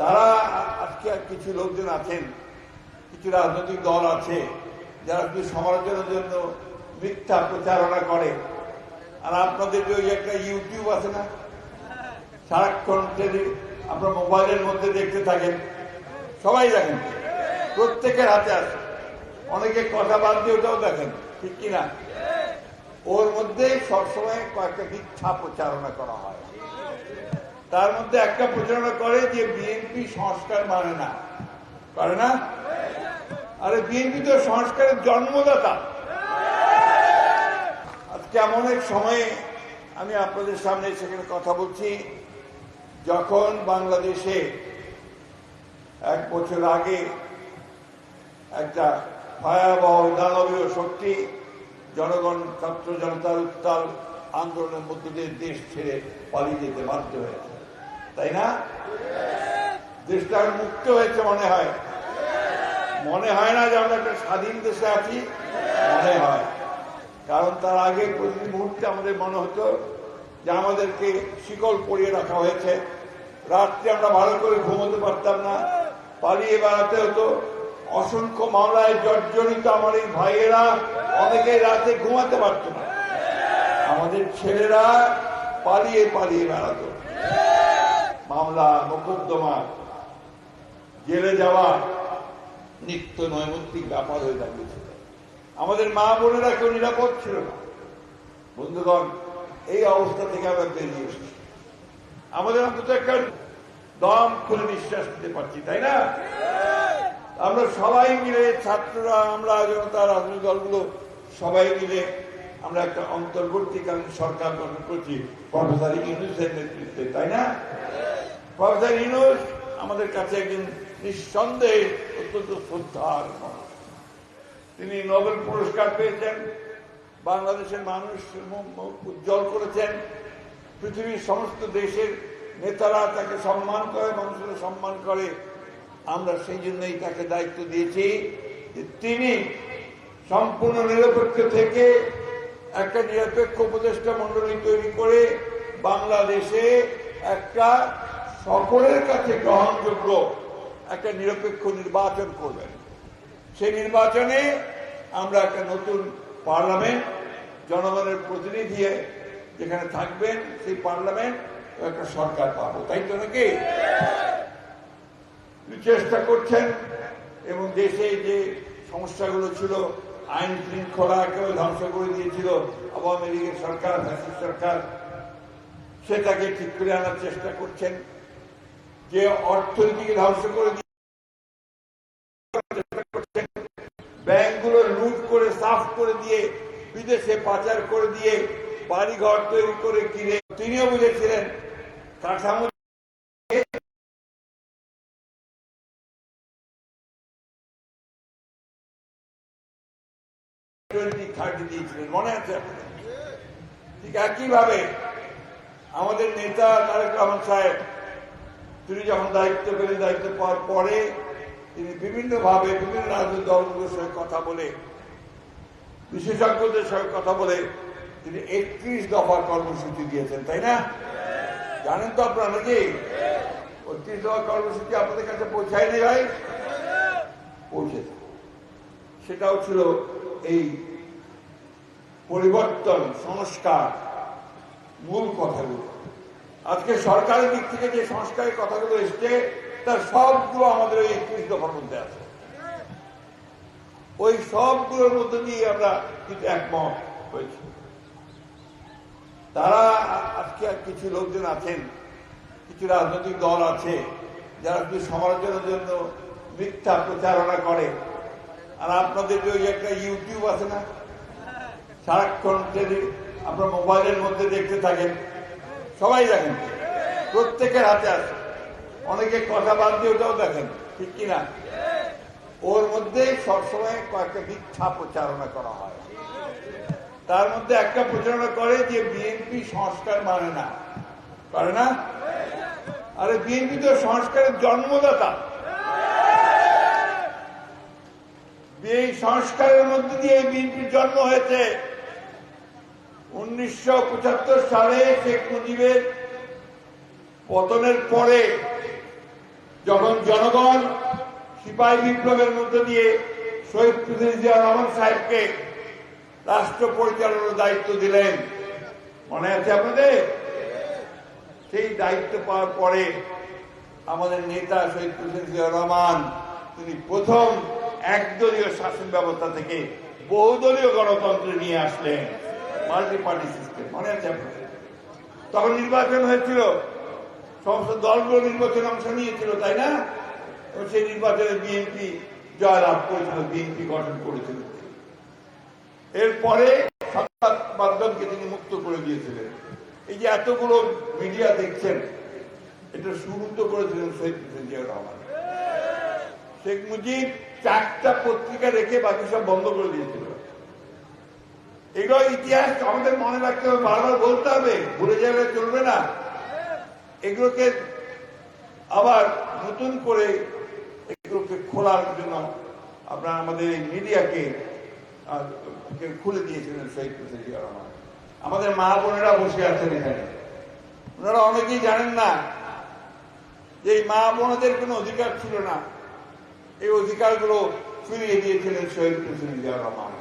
তারা আজকে কিছু লোকজন আছেন, কিছু রাজনৈতিক দল আছে, যারা কিছু সমালোচনার জন্য মিথ্যা প্রচারণা করে। আর আপনাদের যে ওই একটা ইউটিউব আছে না, সারাক্ষণ আপনার মোবাইলের মধ্যে দেখতে থাকেন, সবাই দেখেন, প্রত্যেকের হাতে আছে। অনেকে কথা বাদ দিয়ে ওটাও দেখেন, ঠিক কিনা ওর মধ্যে সবসময় কয়েকটা মিথ্যা প্রচারণা করা হয়। তার মধ্যে একটা প্রচারণা করে যে বিএনপি সংস্কার মানে না। করে না? আরে বিএনপি তো সংস্কারের জন্মদাতা। আজকে এমন এক সময়ে আমি আপনাদের সামনে সেখানে কথা বলছি, যখন বাংলাদেশে এক বছর আগে একটা ভয়াবহ দানবীয় শক্তি, জনগণ, ছাত্র জনতার উত্তাল আন্দোলনের মধ্য দিয়ে দেশ ছেড়ে পালিয়ে যেতে বাধ্য হয়েছে। তাই না? দেশটা মুক্ত হয়েছে মনে হয়। মনে হয় না যে আমরা একটা স্বাধীন দেশে আছি? মনে হয়। কারণ তার আগে প্রতি মুহূর্তে আমাদের মনে হতো যে আমাদেরকে শিকল পরিয়ে রাখা হয়েছে। রাত্রে আমরা ভালো করে ঘুমোতে পারতাম না। পালিয়ে বেড়াতে হতো। অসংখ্য মামলায় জর্জরিত আমার এই ভাইয়েরা অনেকেই রাতে ঘুমাতে পারত না। আমাদের ছেলেরা পালিয়ে পালিয়ে বেড়াতো। মামলা মোকদ্দমা জেলে যাওয়া নিত্য নৈমিত্তিক ব্যাপার হয়ে দাঁড়িয়েছিল আমাদের মা বোনেরা কেউ নিরাপদ ছিল না। বন্ধুগণ, এই অবস্থা থেকে আমরা বেরিয়ে এসেছি। আমাদের অন্তত একটা দম খুলে নিঃশ্বাস নিতে পারছি, তাই না? আমরা সবাই মিলে ছাত্ররা, আমরা জনতা, রাজনৈতিক দলগুলো সবাই মিলে আমরা একটা অন্তর্বর্তীকালীন সরকার গঠন করছি প্রফেসর ইউনুসের নেতৃত্বে, তাই না? প্রফেসর আমাদের কাছে একজন নিঃসন্দেহে অত্যন্ত শ্রদ্ধার মানুষ। তিনি নোবেল পুরস্কার পেয়েছেন, বাংলাদেশের মানুষ উজ্জ্বল করেছেন। পৃথিবীর সমস্ত দেশের নেতারা তাকে সম্মান করে মানুষেরা সম্মান করে। আমরা সেই জন্যই তাকে দায়িত্ব দিয়েছি তিনি সম্পূর্ণ নিরপেক্ষ থেকে একটা নিরপেক্ষ উপদেষ্টা মন্ডলী তৈরি করে বাংলাদেশে একটা সকলের কাছে গ্রহণযোগ্য একটা নিরপেক্ষ নির্বাচন করবেন। সেই নির্বাচনে আমরা একটা নতুন পার্লামেন্ট, জনগণের প্রতিনিধি যেখানে থাকবেন, সেই পার্লামেন্ট একটা সরকার পাবো। তাই তো নাকি? চেষ্টা করছেন এবং দেশে যে সমস্যাগুলো ছিল, আইন শৃঙ্খলা একেবারে ধ্বংস করে দিয়েছিল, আওয়ামী লীগের সরকার, ফ্যাসিস্ট সরকার, সেটাকে ঠিক করে আনার চেষ্টা করছেন। যে অর্থনীতিকে ধ্বংস করে দিয়ে ব্যাংকগুলো লুট করে, সাফ করে দিয়ে, বিদেশে পাচার করে দিয়ে, বাড়িঘর তৈরি করে কিনে, তিনিও বুঝেছিলেন, কাঠামো মনে আছে? ঠিক একইভাবে আমাদের নেতা তারেক রহমান সাহেব তিনি যখন দায়িত্ব পেলেন, দায়িত্ব পাওয়ার পরে তিনি বিভিন্ন ভাবে বিভিন্ন রাজনৈতিক দলগুলোর সঙ্গে কথা বলে, বিশেষজ্ঞদের সঙ্গে কথা বলে তিনি একত্রিশ দফার কর্মসূচি দিয়েছেন, তাই না? জানেন তো আপনারা নাকি? একত্রিশ দফার কর্মসূচি আপনাদের কাছে পৌঁছায়নি ভাই? পৌঁছেছে সেটাও ছিল এই পরিবর্তন, সংস্কার মূল কথাগুলো। আজকে সরকারের দিক থেকে যে সংস্কারের কথাগুলো এসছে, তার সবগুলো আমাদের ওই একত্রিশ দফার মধ্যে আছে। ওই সবগুলোর মধ্যে দিয়ে আমরা কিন্তু একমত হয়েছি। তারা আজকে কিছু লোকজন আছেন, কিছু রাজনৈতিক দল আছে, যারা কিছু সমালোচনার জন্য মিথ্যা প্রচারণা করে। আর আপনাদের যে ওই একটা ইউটিউব আছে না? সারাক্ষণ আপনার মোবাইলের মধ্যে দেখতে থাকেন। সবাই দেখেন, প্রত্যেকের হাতে আছে। অনেকে কথা বাদ দিয়ে ওটাও দেখেন, ঠিক কিনা? ওর মধ্যে সবসময় কয়েকটা মিথ্যা প্রচারণা করা হয়। তার মধ্যে একটা প্রচারণা করে যে বিএনপি সংস্কার মানে না। করে না? আরে বিএনপি তো সংস্কারের জন্মদাতা। সংস্কারের মধ্যে দিয়ে বিএনপির জন্ম হয়েছে। উনিশশো পঁচাত্তর সালে শেখ মুজিবের পতনের পরে যখন জনগণ সিপাহী বিপ্লবের মধ্য দিয়ে শহীদ প্রেসিডেন্ট জিয়া রহমান সাহেবকে রাষ্ট্র পরিচালনার দায়িত্ব দিলেন, মনে আছে আপনাদের? সেই দায়িত্ব পাওয়ার পরে আমাদের নেতা শহীদ প্রেসিডেন্ট জিয়া রহমান, তিনি প্রথম একদলীয় শাসন ব্যবস্থা থেকে বহুদলীয় গণতন্ত্র নিয়ে আসলেন। মাল্টি পার্টি সিস্টেম আছে তখন নির্বাচন হয়েছিল, সমস্ত দলগুলো নির্বাচনে অংশ নিয়েছিল, তাই না? সেই নির্বাচনে বিএনপি জয়লাভ করেছিল বিএনপি গঠন করেছিল। এরপরে সংবাদ মাধ্যমকে তিনি মুক্ত করে দিয়েছিলেন। এই যে এতগুলো মিডিয়া দেখছেন, এটা শুরু করেছিলেন শহীদ জিয়া রহমান। শেখ মুজিব চারটা পত্রিকা রেখে বাকি সব বন্ধ করে দিয়েছিল। এগুলো ইতিহাস আমাদের মনে রাখতে হবে, বারবার বলতে হবে, ভুলে যাবে চলবে না। এগুলোকে আবার নতুন করে এগুলোকে খোলার জন্য আপনারা আমাদের এই মিডিয়াকে খুলে দিয়েছিলেন শহীদ জিয়া রহমান। আমাদের মা বোনেরা বসে আছেন এখানে। ওনারা অনেকেই জানেন না যে এই মা বোনদের কোনো অধিকার ছিল না। এই অধিকারগুলো ফিরিয়ে দিয়েছিলেন শহীদ জিয়া রহমান।